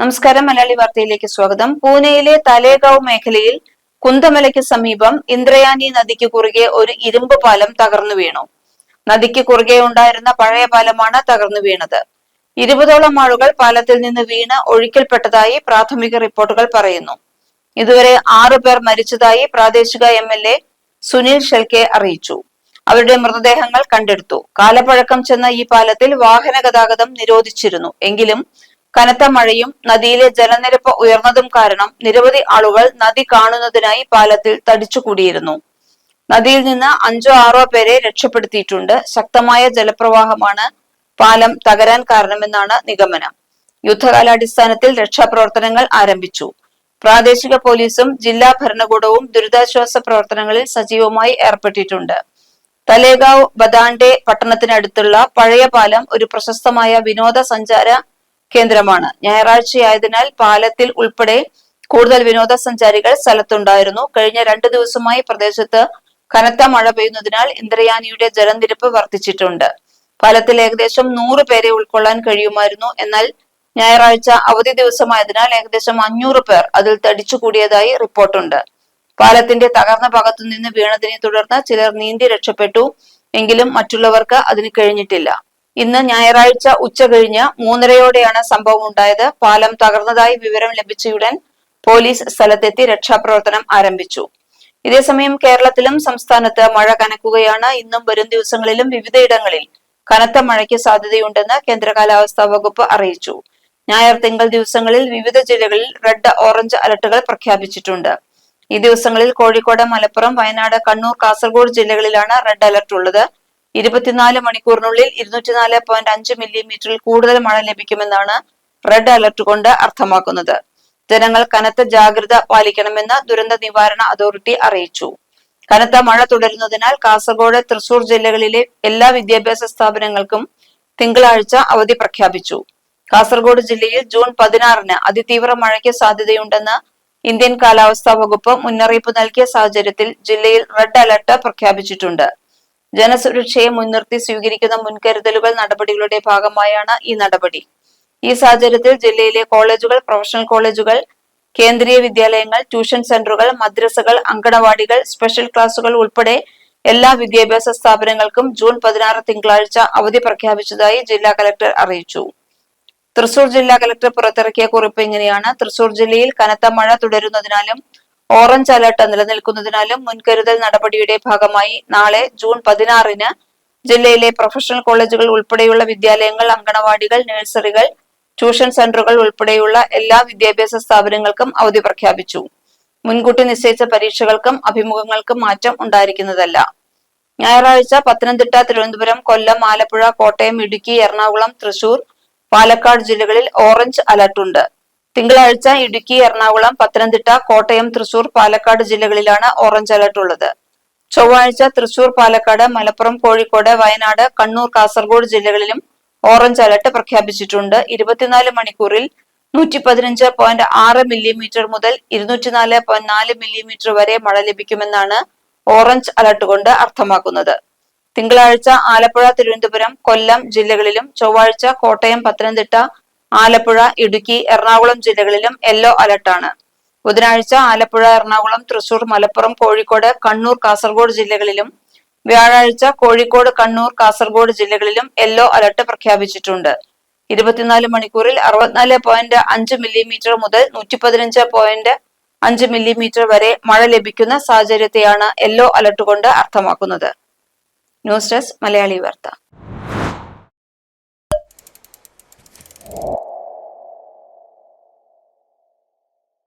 നമസ്കാരം മലയാളി വാർത്തയിലേക്ക് സ്വാഗതം. പൂനെയിലെ തലേഗാവ് മേഖലയിൽ കുന്തമലയ്ക്ക് സമീപം ഇന്ദ്രയാനി നദിക്ക് കുറുകെ ഒരു ഇരുമ്പ് പാലം തകർന്നു വീണു. നദിക്ക് കുറുകെ ഉണ്ടായിരുന്ന പഴയ പാലമാണ് തകർന്നു വീണത്. ഇരുപതോളം ആളുകൾ പാലത്തിൽ നിന്ന് വീണ് ഒഴുക്കിൽപ്പെട്ടതായി പ്രാഥമിക റിപ്പോർട്ടുകൾ പറയുന്നു. ഇതുവരെ ആറു പേർ മരിച്ചതായി പ്രാദേശിക M L A Sunil Shelke അറിയിച്ചു. അവരുടെ മൃതദേഹങ്ങൾ കണ്ടെടുത്തു. കാലപ്പഴക്കം ചെന്ന ഈ പാലത്തിൽ വാഹന ഗതാഗതം നിരോധിച്ചിരുന്നു. എങ്കിലും കനത്ത മഴയും നദിയിലെ ജലനിരപ്പ് ഉയർന്നതും കാരണം നിരവധി ആളുകൾ നദി കാണുന്നതിനായി പാലത്തിൽ തടിച്ചുകൂടിയിരുന്നു. നദിയിൽ നിന്ന് അഞ്ചോ ആറോ പേരെ രക്ഷപ്പെടുത്തിയിട്ടുണ്ട്. ശക്തമായ ജലപ്രവാഹമാണ് പാലം തകരാൻ കാരണമെന്നാണ് നിഗമനം. യുദ്ധകാലാടിസ്ഥാനത്തിൽ രക്ഷാപ്രവർത്തനങ്ങൾ ആരംഭിച്ചു. പ്രാദേശിക പോലീസും ജില്ലാ ഭരണകൂടവും ദുരിതാശ്വാസ പ്രവർത്തനങ്ങളിൽ സജീവമായി ഏർപ്പെട്ടിട്ടുണ്ട്. തലേഗാവ് ബദാണ്ടെ പട്ടണത്തിനടുത്തുള്ള പഴയ പാലം ഒരു പ്രശസ്തമായ വിനോദസഞ്ചാര കേന്ദ്രമാണ്. ഞായറാഴ്ചയായതിനാൽ പാലത്തിൽ ഉൾപ്പെടെ കൂടുതൽ വിനോദസഞ്ചാരികൾ സ്ഥലത്തുണ്ടായിരുന്നു. കഴിഞ്ഞ രണ്ടു ദിവസമായി പ്രദേശത്ത് കനത്ത മഴ പെയ്യുന്നതിനാൽ ഇന്ദ്രയാനിയുടെ ജലനിരപ്പ് വർദ്ധിച്ചിട്ടുണ്ട്. പാലത്തിൽ ഏകദേശം നൂറ് പേരെ ഉൾക്കൊള്ളാൻ കഴിയുമായിരുന്നു. എന്നാൽ ഞായറാഴ്ച അവധി ദിവസമായതിനാൽ ഏകദേശം അഞ്ഞൂറ് പേർ അതിൽ തടിച്ചുകൂടിയതായി റിപ്പോർട്ടുണ്ട്. പാലത്തിന്റെ തകർന്ന ഭാഗത്തു നിന്ന് വീണതിനെ തുടർന്ന് ചിലർ നീന്തി രക്ഷപ്പെട്ടു. എങ്കിലും മറ്റുള്ളവർക്ക് അതിന് കഴിഞ്ഞിട്ടില്ല. ഇന്ന് ഞായറാഴ്ച ഉച്ച കഴിഞ്ഞ് മൂന്നരയോടെയാണ് സംഭവം ഉണ്ടായത്. പാലം തകർന്നതായി വിവരം ലഭിച്ചയുടൻ പോലീസ് സ്ഥലത്തെത്തി രക്ഷാപ്രവർത്തനം ആരംഭിച്ചു. ഇതേസമയം കേരളത്തിലും സംസ്ഥാനത്ത് മഴ കനക്കുകയാണ്. ഇന്നും വരും ദിവസങ്ങളിലും വിവിധയിടങ്ങളിൽ കനത്ത മഴയ്ക്ക് സാധ്യതയുണ്ടെന്ന് കേന്ദ്ര കാലാവസ്ഥാ വകുപ്പ് അറിയിച്ചു. ഞായർ തിങ്കൾ ദിവസങ്ങളിൽ വിവിധ ജില്ലകളിൽ റെഡ് ഓറഞ്ച് അലർട്ടുകൾ പ്രഖ്യാപിച്ചിട്ടുണ്ട്. ഈ ദിവസങ്ങളിൽ കോഴിക്കോട് മലപ്പുറം വയനാട് കണ്ണൂർ കാസർഗോഡ് ജില്ലകളിലാണ് റെഡ് അലർട്ട് ഉള്ളത്. ഇരുപത്തിനാല് മണിക്കൂറിനുള്ളിൽ ഇരുന്നൂറ്റിനാല് പോയിന്റ് അഞ്ച് മില്ലിമീറ്ററിൽ കൂടുതൽ മഴ ലഭിക്കുമെന്നാണ് റെഡ് അലർട്ട് കൊണ്ട് അർത്ഥമാക്കുന്നത്. ജനങ്ങൾ കനത്ത ജാഗ്രത പാലിക്കണമെന്ന് ദുരന്ത നിവാരണ അതോറിറ്റി അറിയിച്ചു. കനത്ത മഴ തുടരുന്നതിനാൽ കാസർഗോഡ് തൃശൂർ ജില്ലകളിലെ എല്ലാ വിദ്യാഭ്യാസ സ്ഥാപനങ്ങൾക്കും തിങ്കളാഴ്ച അവധി പ്രഖ്യാപിച്ചു. കാസർഗോഡ് ജില്ലയിൽ ജൂൺ പതിനാറിന് അതിതീവ്ര മഴയ്ക്ക് സാധ്യതയുണ്ടെന്ന് ഇന്ത്യൻ കാലാവസ്ഥാ വകുപ്പ് മുന്നറിയിപ്പ് നൽകിയ സാഹചര്യത്തിൽ ജില്ലയിൽ റെഡ് അലർട്ട് പ്രഖ്യാപിച്ചിട്ടുണ്ട്. ജനസുരക്ഷയെ മുൻനിർത്തി സ്വീകരിക്കുന്ന മുൻകരുതലുകൾ നടപടികളുടെ ഭാഗമായാണ് ഈ നടപടി. ഈ സാഹചര്യത്തിൽ ജില്ലയിലെ കോളേജുകൾ പ്രൊഫഷണൽ കോളേജുകൾ കേന്ദ്രീയ വിദ്യാലയങ്ങൾ ട്യൂഷൻ സെന്ററുകൾ മദ്രസകൾ അങ്കണവാടികൾ സ്പെഷ്യൽ ക്ലാസുകൾ ഉൾപ്പെടെ എല്ലാ വിദ്യാഭ്യാസ സ്ഥാപനങ്ങൾക്കും ജൂൺ പതിനാറ് തിങ്കളാഴ്ച അവധി പ്രഖ്യാപിച്ചതായി ജില്ലാ കലക്ടർ അറിയിച്ചു. തൃശൂർ ജില്ലാ കലക്ടർ പുറത്തിറക്കിയ കുറിപ്പ് ഇങ്ങനെയാണ്. തൃശൂർ ജില്ലയിൽ കനത്ത മഴ തുടരുന്നതിനാലും ഓറഞ്ച് അലർട്ട് നിലനിൽക്കുന്നതിനാലും മുൻകരുതൽ നടപടിയുടെ ഭാഗമായി നാളെ ജൂൺ പതിനാറിന് ജില്ലയിലെ പ്രൊഫഷണൽ കോളേജുകൾ ഉൾപ്പെടെയുള്ള വിദ്യാലയങ്ങൾ അങ്കണവാടികൾ നഴ്സറികൾ ട്യൂഷൻ സെന്ററുകൾ ഉൾപ്പെടെയുള്ള എല്ലാ വിദ്യാഭ്യാസ സ്ഥാപനങ്ങൾക്കും അവധി പ്രഖ്യാപിച്ചു. മുൻകൂട്ടി നിശ്ചയിച്ച പരീക്ഷകൾക്കും അഭിമുഖങ്ങൾക്കും മാറ്റം ഉണ്ടായിരിക്കുന്നതല്ല. ഞായറാഴ്ച പത്തനംതിട്ട തിരുവനന്തപുരം കൊല്ലം ആലപ്പുഴ കോട്ടയം ഇടുക്കി എറണാകുളം തൃശൂർ പാലക്കാട് ജില്ലകളിൽ ഓറഞ്ച് അലർട്ടുണ്ട്. തിങ്കളാഴ്ച ഇടുക്കി എറണാകുളം പത്തനംതിട്ട കോട്ടയം തൃശൂർ പാലക്കാട് ജില്ലകളിലാണ് ഓറഞ്ച് അലർട്ട് ഉള്ളത്. ചൊവ്വാഴ്ച തൃശൂർ പാലക്കാട് മലപ്പുറം കോഴിക്കോട് വയനാട് കണ്ണൂർ കാസർഗോഡ് ജില്ലകളിലും ഓറഞ്ച് അലർട്ട് പ്രഖ്യാപിച്ചിട്ടുണ്ട്. ഇരുപത്തിനാല് മണിക്കൂറിൽ നൂറ്റി പതിനഞ്ച് പോയിന്റ് ആറ് മില്ലിമീറ്റർ മുതൽ ഇരുന്നൂറ്റിനാല് പോയിന്റ് നാല് മില്ലിമീറ്റർ വരെ മഴ ലഭിക്കുമെന്നാണ് ഓറഞ്ച് അലർട്ട് കൊണ്ട് അർത്ഥമാക്കുന്നത്. തിങ്കളാഴ്ച ആലപ്പുഴ തിരുവനന്തപുരം കൊല്ലം ജില്ലകളിലും ചൊവ്വാഴ്ച കോട്ടയം പത്തനംതിട്ട ആലപ്പുഴ ഇടുക്കി എറണാകുളം ജില്ലകളിലും യെല്ലോ അലർട്ടാണ് ബുധനാഴ്ച ആലപ്പുഴ എറണാകുളം തൃശൂർ മലപ്പുറം കോഴിക്കോട് കണ്ണൂർ കാസർഗോഡ് ജില്ലകളിലും വ്യാഴാഴ്ച കോഴിക്കോട് കണ്ണൂർ കാസർഗോഡ് ജില്ലകളിലും യെല്ലോ അലർട്ട് പ്രഖ്യാപിച്ചിട്ടുണ്ട്. ഇരുപത്തിനാല് മണിക്കൂറിൽ അറുപത്തിനാല് പോയിന്റ് അഞ്ച് മില്ലിമീറ്റർ മുതൽ നൂറ്റി പതിനഞ്ച് പോയിന്റ് അഞ്ച് മില്ലിമീറ്റർ വരെ മഴ ലഭിക്കുന്ന സാഹചര്യത്തെയാണ് യെല്ലോ അലർട്ട് കൊണ്ട് അർത്ഥമാക്കുന്നത്. ന്യൂസ് ഡെസ്ക് മലയാളി വാർത്ത.